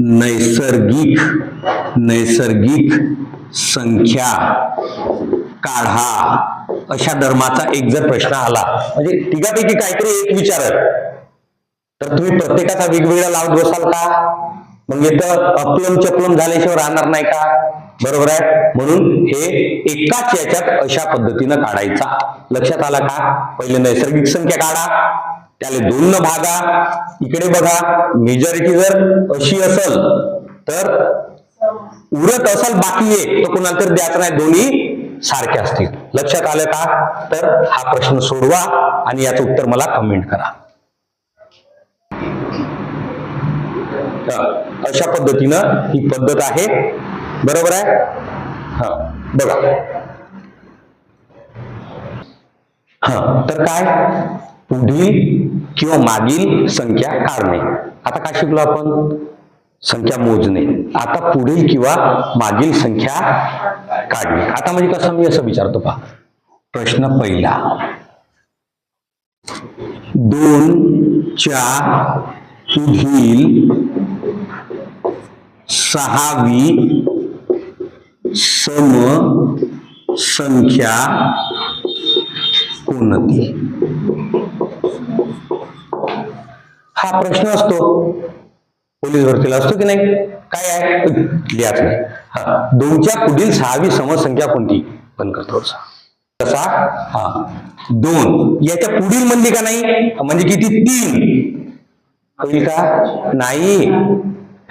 नैसर्गिक नैसर्गिक संख्या काढा. अशा धर्माचा एक जर प्रश्न आला म्हणजे तिघापैकी काहीतरी एक विचारत तर तुम्ही प्रत्येकाचा वेगवेगळा लाभ बसाल का? म्हणजे मग इथं अप्लम चपलम झाल्याशिवाय राहणार नाही का? बरोबर आहे. म्हणून हे एकाच याच्यात अशा पद्धतीनं काढायचा. लक्षात आला का? पहिले नैसर्गिक संख्या काढा. त्याला दोन न भागा. इकडे बघा मेजॉरिटी जर अशी असल तर उरत असल बाकी एक तर कुणाला तर द्यायचं नाही. दोन्ही सारखे असतील. लक्षात आलं का? तर हा प्रश्न सोडवा आणि याचं उत्तर मला कमेंट करा. अशा पद्धतीनं ही पद्धत आहे. बरोबर आहे? हा बघा. हा तर काय? पुढील किंवा मागील संख्या काढणे आता काय शिकलो आपण? संख्या मोजणे. आता पुढील किंवा मागील संख्या काढणे. आता म्हणजे कसं मी असं विचारतो पहा. प्रश्न पहिला. दोन चार पुढील सहावी सम संख्या कोणती? हा प्रश्न असतो. पोलीस भरतीला असतो की नाही? काय आहे? लिहाच नाही. हा. दोनच्या पुढील सहावी समसंख्या कोणती? बंद करतो कसा हा. दोन. याच्या पुढील म्हणजे का नाही? म्हणजे किती? तीन. होईल का? नाही.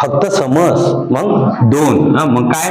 फक्त समज मग दोन. हा मग काय?